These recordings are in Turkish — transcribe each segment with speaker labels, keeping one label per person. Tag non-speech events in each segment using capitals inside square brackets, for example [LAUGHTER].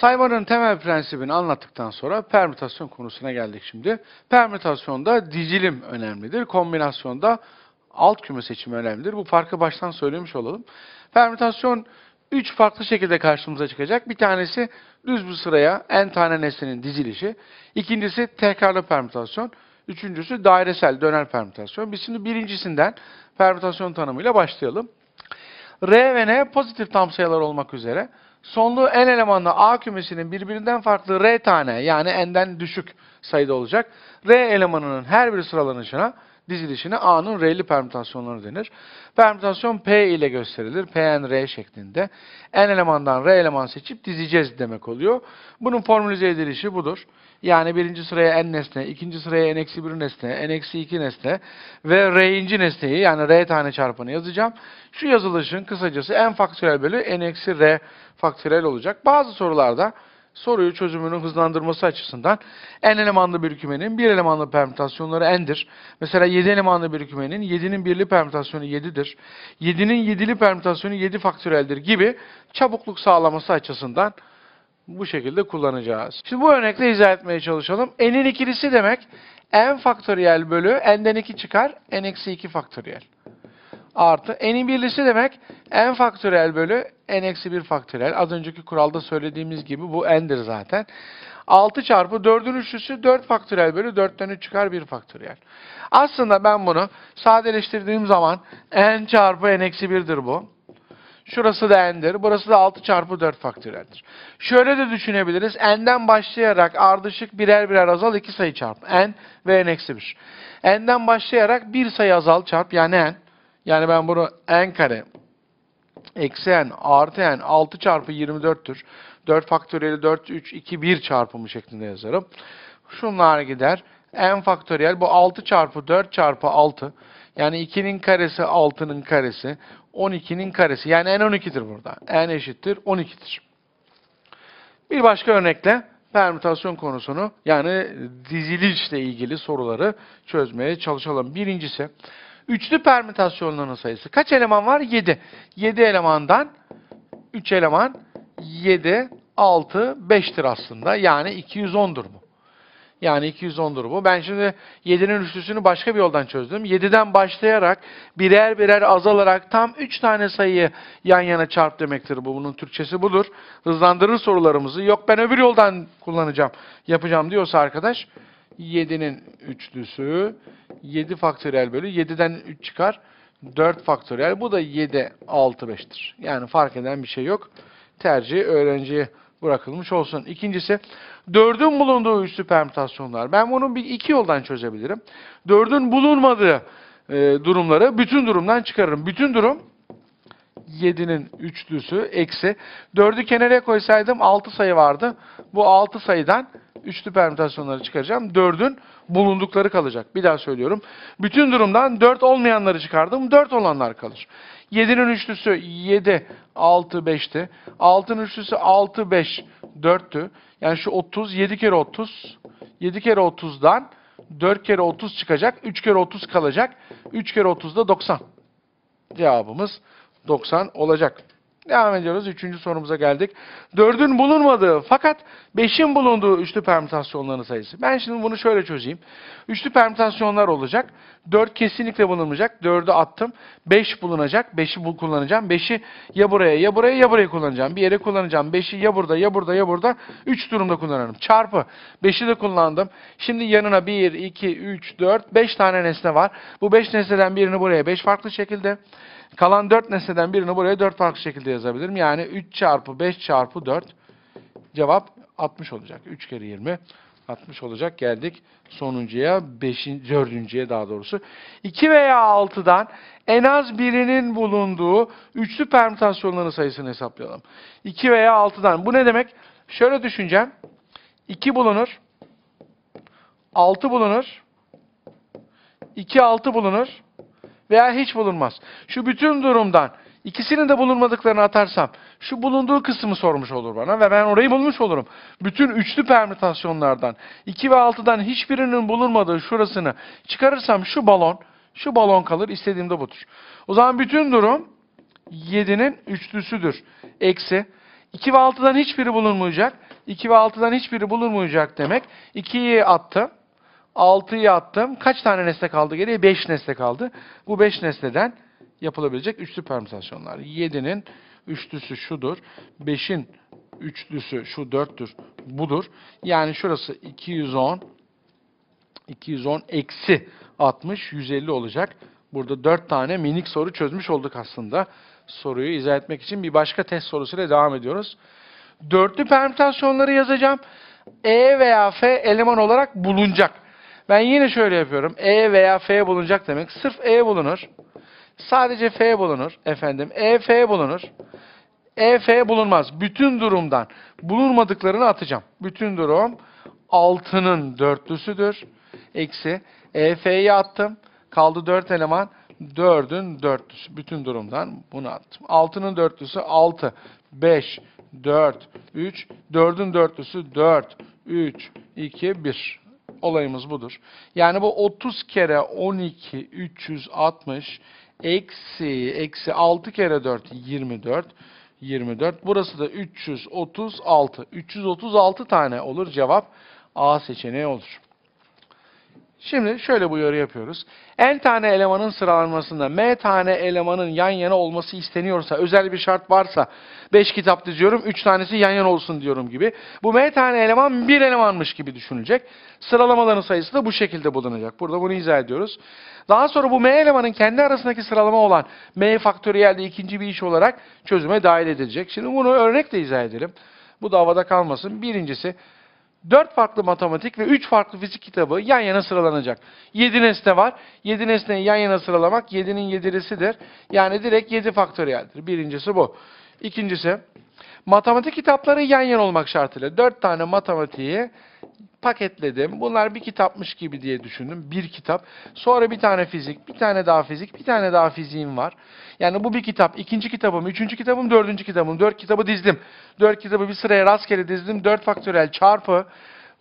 Speaker 1: Saymanın temel prensibini anlattıktan sonra permütasyon konusuna geldik şimdi. Permütasyonda dizilim önemlidir. Kombinasyonda alt küme seçimi önemlidir. Bu farkı baştan söylemiş olalım. Permütasyon üç farklı şekilde karşımıza çıkacak. Bir tanesi düz bir sıraya n tane nesnenin dizilişi. İkincisi tekrarlı permütasyon. Üçüncüsü dairesel döner permütasyon. Biz şimdi birincisinden permütasyon tanımıyla başlayalım. R ve N pozitif tam sayılar olmak üzere sonlu n elemanlı A kümesinin birbirinden farklı R tane yani n'den düşük sayıda olacak. R elemanının her bir sıralanışına dizilişine A'nın R'li permütasyonları denir. Permütasyon P ile gösterilir. Pn R şeklinde. N elemandan R eleman seçip dizeceğiz demek oluyor. Bunun formülize edilişi budur. Yani birinci sıraya n nesne, ikinci sıraya n eksi 1 nesne, n eksi 2 nesne ve r'inci nesneyi yani r tane çarpanı yazacağım. Şu yazılışın kısacası n faktöriyel bölü n eksi r faktöriyel olacak. Bazı sorularda soruyu çözümünün hızlandırması açısından n elemanlı bir kümenin bir elemanlı permütasyonları n'dir. Mesela 7 elemanlı bir kümenin 7'nin birli permütasyonu 7'dir. 7'nin 7'li permütasyonu 7 faktöriyeldir gibi çabukluk sağlaması açısından bu şekilde kullanacağız. Şimdi bu örnekle izah etmeye çalışalım. n'in ikilisi demek n faktöriyel bölü n'den 2 çıkar n eksi 2 faktöriyel. Artı n'in birlisi demek n faktöriyel bölü n eksi 1 faktöriyel. Az önceki kuralda söylediğimiz gibi bu n'dir zaten. 6 çarpı 4'ün üçlüsü 4 faktöriyel bölü 4'ten 3 çıkar 1 faktöriyel. Aslında ben bunu sadeleştirdiğim zaman n çarpı n eksi 1'dir bu. Şurası da n'dir. Burası da 6 çarpı 4 faktöriyeldir. Şöyle de düşünebiliriz. n'den başlayarak ardışık birer birer azal iki sayı çarp. n ve n eksi 1. n'den başlayarak bir sayı azal çarp yani n. Yani ben bunu n kare eksi n artı n 6 çarpı 24'tür. 4 faktöriyeli 4, 3, 2, 1 çarpımı şeklinde yazarım. Şunlar gider. n faktöriyel bu 6 çarpı 4 çarpı 6. Yani 2'nin karesi 6'nın karesi. 12'nin karesi. Yani n 12'dir burada. n eşittir 12'dir. Bir başka örnekle permütasyon konusunu yani dizilişle ilgili soruları çözmeye çalışalım. Birincisi üçlü permütasyonların sayısı. Kaç eleman var? 7. 7 elemandan 3 eleman 7, 6, 5'tir aslında. Yani 210'dur bu. Yani 210'dur bu. Ben şimdi 7'nin üçlüsünü başka bir yoldan çözdüm. 7'den başlayarak birer birer azalarak tam 3 tane sayıyı yan yana çarp demektir bu. Bunun Türkçesi budur. Hızlandırır sorularımızı. Yok ben öbür yoldan kullanacağım, yapacağım diyorsa arkadaş 7'nin üçlüsü 7 faktöriyel bölü 7'den 3 çıkar. 4 faktöriyel. Bu da 7, 6, 5'tir. Yani fark eden bir şey yok. Tercih öğrenciye bırakılmış olsun. İkincisi, 4'ün bulunduğu üçlü permütasyonlar. Ben bunu bir iki yoldan çözebilirim. 4'ün bulunmadığı e, durumları bütün durumdan çıkarırım. Bütün durum 7'nin üçlüsü eksi. 4'ü kenara koysaydım 6 sayı vardı. Bu 6 sayıdan üçlü permütasyonları çıkaracağım. 4'ün bulundukları kalacak. Bir daha söylüyorum. Bütün durumdan 4 olmayanları çıkardım. 4 olanlar kalır. 7'nin üçlüsü 7, 6, 5'ti. 6'nın üçlüsü 6, 5, 4'tü. Yani şu 30, 7 kere 30. 7 kere 30'dan 4 kere 30 çıkacak. 3 kere 30 kalacak. 3 kere 30 da 90. Cevabımız 90 olacak. Devam ediyoruz. Üçüncü sorumuza geldik. Dördün bulunmadığı fakat beşin bulunduğu üçlü permütasyonların sayısı. Ben şimdi bunu şöyle çözeyim. Üçlü permütasyonlar olacak. Dört kesinlikle bulunmayacak. Dördü attım. Beş bulunacak. Beşi bul kullanacağım. Beşi ya buraya ya buraya ya buraya kullanacağım. Bir yere kullanacağım. Beşi ya burada ya burada ya burada. Üç durumda kullanırım. Çarpı. Beşi de kullandım. Şimdi yanına bir, iki, üç, dört, beş tane nesne var. Bu beş nesneden birini buraya beş farklı şekilde. Kalan 4 nesneden birini buraya 4 farklı şekilde yazabilirim. Yani 3 çarpı 5 çarpı 4 cevap 60 olacak. 3 kere 20 60 olacak. Geldik sonuncuya, 5. dördüncüye daha doğrusu. 2 veya 6'dan en az birinin bulunduğu üçlü permütasyonların sayısını hesaplayalım. 2 veya 6'dan. Bu ne demek? Şöyle düşüneceğim. 2 bulunur. 6 bulunur. 2 6 bulunur veya hiç bulunmaz. Şu bütün durumdan ikisinin de bulunmadıklarını atarsam şu bulunduğu kısmı sormuş olur bana ve ben orayı bulmuş olurum. Bütün üçlü permütasyonlardan 2 ve 6'dan hiçbirinin bulunmadığı şurasını çıkarırsam şu balon şu balon kalır. İstediğimde budur. O zaman bütün durum 7'nin üçlüsüdür. Eksi 2 ve 6'dan hiçbiri bulunmayacak. 2 ve 6'dan hiçbiri bulunmayacak demek. 2'yi attım. 6'yı attım. Kaç tane nesne kaldı geriye? 5 nesne kaldı. Bu 5 nesneden yapılabilecek üçlü permütasyonlar. 7'nin üçlüsü şudur. 5'in üçlüsü şu 4'tür. Budur. Yani şurası 210 210 eksi 60 150 olacak. Burada 4 tane minik soru çözmüş olduk aslında. Soruyu izah etmek için bir başka test sorusuyla devam ediyoruz. Dörtlü permütasyonları yazacağım. E veya F eleman olarak bulunacak. Ben yine şöyle yapıyorum. E veya F bulunacak demek. Sırf E bulunur. Sadece F bulunur. Efendim E F bulunur. E F bulunmaz. Bütün durumdan bulunmadıklarını atacağım. Bütün durum 6'nın dörtlüsüdür. Eksi E F'yi attım. Kaldı 4 eleman. 4'ün dörtlüsü. Bütün durumdan bunu attım. 6'nın dörtlüsü 6, 5, 4, 3. 4'ün dörtlüsü 4, 3, 2, 1. Olayımız budur. Yani bu 30 kere 12, 360 eksi, eksi 6 kere 4, 24. 24. Burası da 336. 336 tane olur cevap. A seçeneği olur. Şimdi şöyle bu uyarı yapıyoruz. N tane elemanın sıralanmasında M tane elemanın yan yana olması isteniyorsa, özel bir şart varsa 5 kitap diziyorum, 3 tanesi yan yana olsun diyorum gibi. Bu M tane eleman bir elemanmış gibi düşünülecek. Sıralamaların sayısı da bu şekilde bulunacak. Burada bunu izah ediyoruz. Daha sonra bu M elemanın kendi arasındaki sıralama olan M faktöriyel de ikinci bir iş olarak çözüme dahil edilecek. Şimdi bunu örnekle izah edelim. Bu da havada kalmasın. Birincisi 4 farklı matematik ve 3 farklı fizik kitabı yan yana sıralanacak. 7 nesne var. 7 nesneyi yan yana sıralamak 7'nin yedirisidir. Yani direkt 7 faktöriyeldir. Birincisi bu. İkincisi matematik kitapları yan yana olmak şartıyla 4 tane matematiği paketledim. Bunlar bir kitapmış gibi diye düşündüm. Bir kitap. Sonra bir tane fizik, bir tane daha fizik, bir tane daha fiziğim var. Yani bu bir kitap. ikinci kitabım, üçüncü kitabım, dördüncü kitabım. Dört kitabı dizdim. Dört kitabı bir sıraya rastgele dizdim. Dört faktöriyel çarpı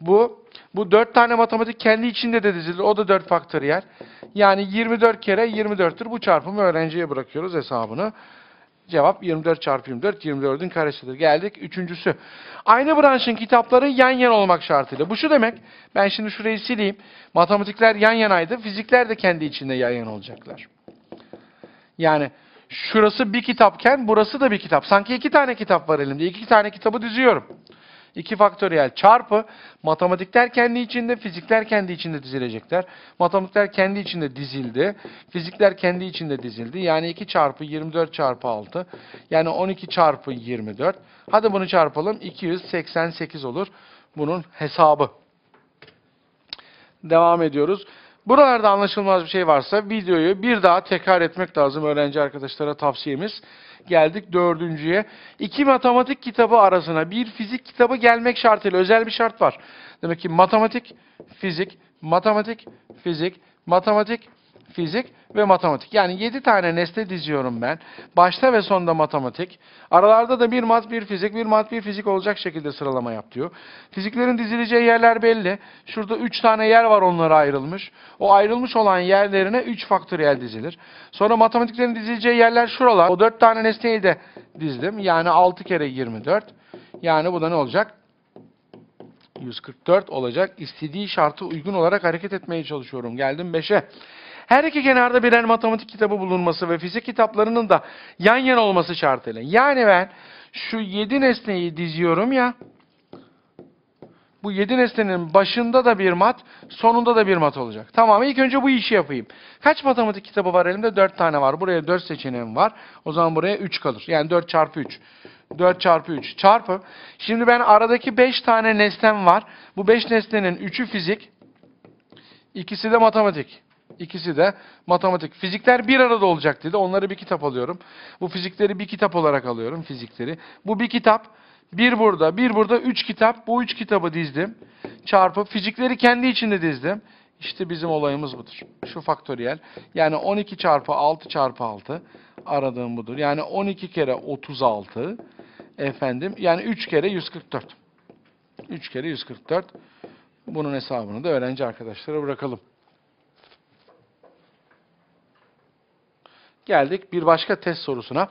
Speaker 1: bu. Bu dört tane matematik kendi içinde de dizilir. O da dört faktöriyel. Yani 24 kere 24'tür. Bu çarpımı öğrenciye bırakıyoruz hesabını. Cevap 24 çarpı 24, 24'ün karesidir. Geldik üçüncüsü. Aynı branşın kitapları yan yana olmak şartıyla. Bu şu demek, ben şimdi şurayı sileyim. Matematikler yan yanaydı, fizikler de kendi içinde yan yana olacaklar. Yani şurası bir kitapken burası da bir kitap. Sanki iki tane kitap var elimde. İki tane kitabı diziyorum. 2 faktöriyel çarpı matematikler kendi içinde, fizikler kendi içinde dizilecekler. Matematikler kendi içinde dizildi. Fizikler kendi içinde dizildi. Yani 2 çarpı 24 çarpı 6. Yani 12 çarpı 24. Hadi bunu çarpalım. 288 olur. Bunun hesabı. Devam ediyoruz. Buralarda anlaşılmaz bir şey varsa videoyu bir daha tekrar etmek lazım öğrenci arkadaşlara tavsiyemiz. Geldik dördüncüye. İki matematik kitabı arasına bir fizik kitabı gelmek şartıyla özel bir şart var. Demek ki matematik, fizik, matematik, fizik, matematik, fizik ve matematik. Yani 7 tane nesne diziyorum ben. Başta ve sonda matematik. Aralarda da bir mat, bir fizik, bir mat, bir fizik olacak şekilde sıralama yap diyor. Fiziklerin dizileceği yerler belli. Şurada 3 tane yer var onlara ayrılmış. O ayrılmış olan yerlerine 3 faktöriyel dizilir. Sonra matematiklerin dizileceği yerler şuralar. O 4 tane nesneyi de dizdim. Yani 6 kere 24. Yani bu da ne olacak? 144 olacak. İstediği şartı uygun olarak hareket etmeye çalışıyorum. Geldim 5'e. Her iki kenarda birer matematik kitabı bulunması ve fizik kitaplarının da yan yana olması şartıyla. Yani ben şu 7 nesneyi diziyorum ya. Bu 7 nesnenin başında da bir mat, sonunda da bir mat olacak. Tamam ilk önce bu işi yapayım. Kaç matematik kitabı var elimde? 4 tane var. Buraya 4 seçeneğim var. O zaman buraya 3 kalır. Yani 4 çarpı 3. 4 çarpı 3 çarpı. Şimdi ben aradaki 5 tane nesnem var. Bu 5 nesnenin 3'ü fizik. ikisi de matematik. İkisi de matematik. Fizikler bir arada olacak dedi. Onları bir kitap alıyorum. Bu fizikleri bir kitap olarak alıyorum. Fizikleri. Bu bir kitap. Bir burada, bir burada, üç kitap. Bu üç kitabı dizdim. Çarpı fizikleri kendi içinde dizdim. İşte bizim olayımız budur. Şu faktöriyel. Yani 12 çarpı 6 çarpı 6. Aradığım budur. Yani 12 kere 36. Efendim. Yani 3 kere 144. 3 kere 144. Bunun hesabını da öğrenci arkadaşlara bırakalım. Geldik bir başka test sorusuna.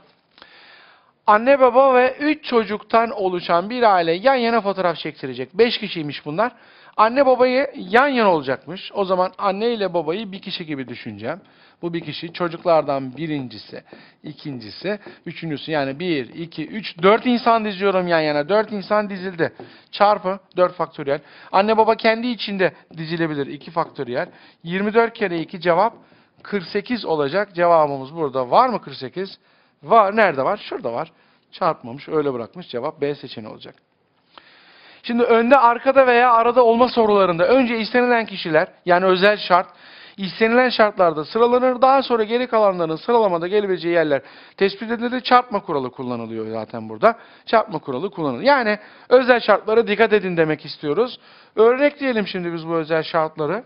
Speaker 1: Anne baba ve 3 çocuktan oluşan bir aile yan yana fotoğraf çektirecek. 5 kişiymiş bunlar. Anne babayı yan yana olacakmış. O zaman anne ile babayı bir kişi gibi düşüneceğim. Bu bir kişi çocuklardan birincisi, ikincisi, üçüncüsü yani 1, 2, 3, 4 insan diziyorum yan yana. 4 insan dizildi. Çarpı 4 faktöriyel. Anne baba kendi içinde dizilebilir 2 faktöriyel. 24 kere 2 cevap 48 olacak. Cevabımız burada. Var mı 48? Var. Nerede var? Şurada var. Çarpmamış. Öyle bırakmış. Cevap B seçeneği olacak. Şimdi önde, arkada veya arada olma sorularında önce istenilen kişiler yani özel şart istenilen şartlarda sıralanır. Daha sonra geri kalanların sıralamada gelebileceği yerler tespit edilir. Çarpma kuralı kullanılıyor zaten burada. Çarpma kuralı kullanılır. Yani özel şartlara dikkat edin demek istiyoruz. Örnekleyelim şimdi biz bu özel şartları.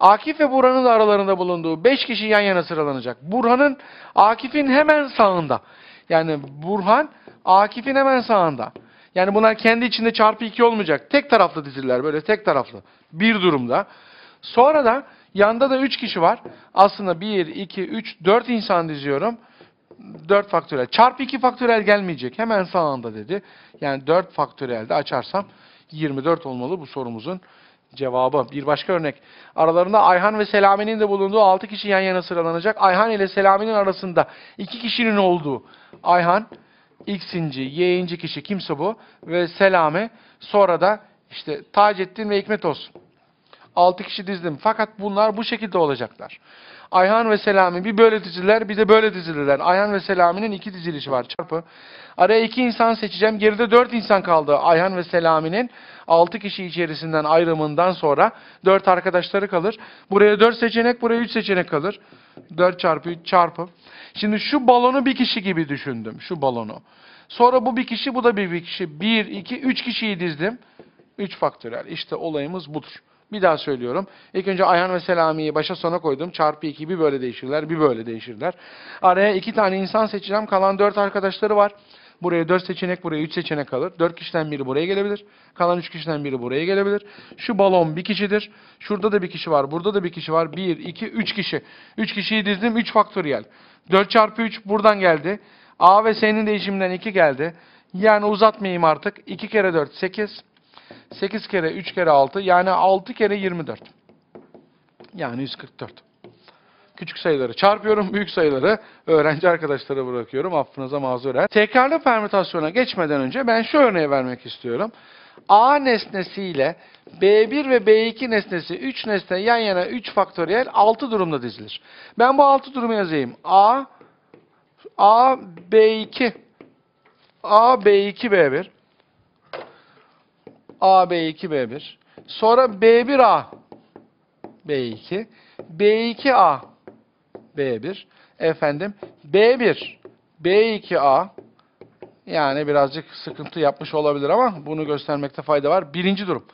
Speaker 1: Akif ve Burhan'ın da aralarında bulunduğu 5 kişi yan yana sıralanacak. Burhan'ın Akif'in hemen sağında. Yani Burhan Akif'in hemen sağında. Yani bunlar kendi içinde çarpı 2 olmayacak. Tek taraflı dizililer böyle tek taraflı. Bir durumda. Sonra da yanda da 3 kişi var. Aslında 1, 2, 3, 4 insan diziyorum. 4 faktörel. Çarpı 2 faktörel gelmeyecek. Hemen sağında dedi. Yani 4 faktörelde açarsam 24 olmalı bu sorumuzun cevabı. Bir başka örnek. Aralarında Ayhan ve Selami'nin de bulunduğu 6 kişi yan yana sıralanacak. Ayhan ile Selami'nin arasında 2 kişinin olduğu. Ayhan X'inci, Y'inci kişi kimse bu ve Selami sonra da işte Taceddin ve Hikmet olsun. 6 kişi dizdim. Fakat bunlar bu şekilde olacaklar. Ayhan ve Selami bir böyle dizililer bir de böyle dizilirler. Ayhan ve Selami'nin iki dizilişi var çarpı. Araya iki insan seçeceğim. Geride dört insan kaldı. Ayhan ve Selami'nin altı kişi içerisinden ayrımından sonra dört arkadaşları kalır. Buraya dört seçenek, buraya üç seçenek kalır. Dört çarpı üç çarpı. Şimdi şu balonu bir kişi gibi düşündüm. Şu balonu. Sonra bu bir kişi, bu da bir kişi. Bir, iki, üç kişiyi dizdim. Üç faktörel. İşte olayımız budur. Bir daha söylüyorum. İlk önce Ayhan ve Selami'yi başa sona koydum. Çarpı 2 bir böyle değişirler, bir böyle değişirler. Araya iki tane insan seçeceğim. Kalan dört arkadaşları var. Buraya dört seçenek, buraya üç seçenek kalır. Dört kişiden biri buraya gelebilir. Kalan üç kişiden biri buraya gelebilir. Şu balon bir kişidir. Şurada da bir kişi var. Burada da bir kişi var. Bir, iki, üç kişi. Üç kişiyi dizdim. Üç faktöriyel. Dört çarpı üç buradan geldi. A ve S'nin değişiminden iki geldi. Yani uzatmayayım artık. 2 kere 4, 8. 8 kere 3 kere 6 yani 6 kere 24. Yani 144. Küçük sayıları çarpıyorum, [LAUGHS] büyük sayıları öğrenci arkadaşlara bırakıyorum. Affınıza mazuren. Tekrarlı permütasyona geçmeden önce ben şu örneği vermek istiyorum. A nesnesiyle B1 ve B2 nesnesi 3 nesne yan yana 3 faktöriyel 6 durumda dizilir. Ben bu 6 durumu yazayım. A A B2 A B2 B1 A, B2, B1. Sonra B1A, B2. B2A, B1. Efendim B1, B2A. Yani birazcık sıkıntı yapmış olabilir ama bunu göstermekte fayda var. Birinci durum,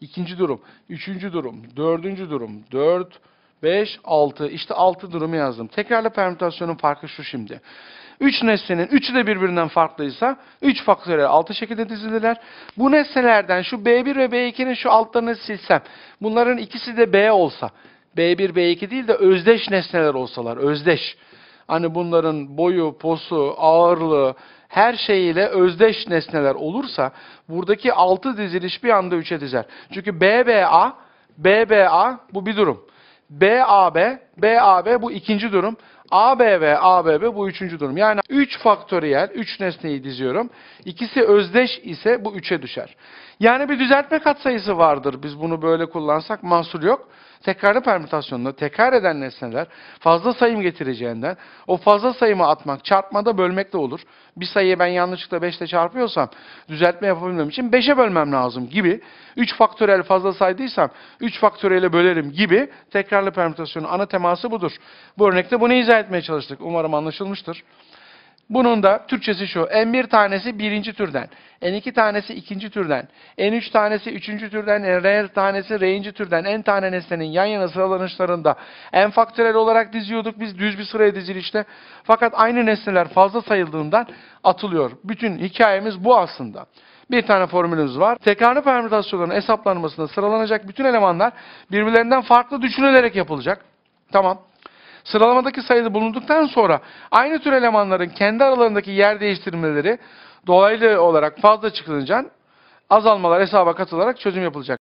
Speaker 1: ikinci durum, üçüncü durum, dördüncü durum, dört, 5, 6. İşte 6 durumu yazdım. Tekrarlı permütasyonun farkı şu şimdi. 3 nesnenin üçü de birbirinden farklıysa 3 faktöriyel 6 şekilde dizilirler. Bu nesnelerden şu B1 ve B2'nin şu altlarını silsem, bunların ikisi de B olsa, B1, B2 değil de özdeş nesneler olsalar, özdeş. Hani bunların boyu, posu, ağırlığı, her şeyiyle özdeş nesneler olursa buradaki 6 diziliş bir anda 3'e dizer. Çünkü BBA, BBA bu bir durum. BAB, BAB bu ikinci durum. ABB, ABB bu üçüncü durum. Yani 3 faktöriyel, 3 nesneyi diziyorum. İkisi özdeş ise bu 3'e düşer. Yani bir düzeltme katsayısı vardır. Biz bunu böyle kullansak mahsur yok. Tekrarlı permütasyonda tekrar eden nesneler fazla sayım getireceğinden o fazla sayımı atmak çarpmada bölmekle olur. Bir sayıyı ben yanlışlıkla 5 ile çarpıyorsam düzeltme yapabilmem için 5'e bölmem lazım gibi. 3 faktöriyel fazla saydıysam 3 faktöriyele bölerim gibi tekrarlı permütasyonun ana teması budur. Bu örnekte bunu izah etmeye çalıştık. Umarım anlaşılmıştır. Bunun da Türkçesi şu. N1 tanesi birinci türden. N2 tanesi ikinci türden. N3 tanesi üçüncü türden. N tanesi R'inci türden. N tane nesnenin yan yana sıralanışlarında N faktörel olarak diziyorduk biz düz bir sıraya dizilişte. Fakat aynı nesneler fazla sayıldığından atılıyor. Bütün hikayemiz bu aslında. Bir tane formülümüz var. Tekrarlı permütasyonların hesaplanmasında sıralanacak bütün elemanlar birbirlerinden farklı düşünülerek yapılacak. Tamam. Sıralamadaki sayıda bulunduktan sonra aynı tür elemanların kendi aralarındaki yer değiştirmeleri dolaylı olarak fazla çıkılınca azalmalar hesaba katılarak çözüm yapılacak.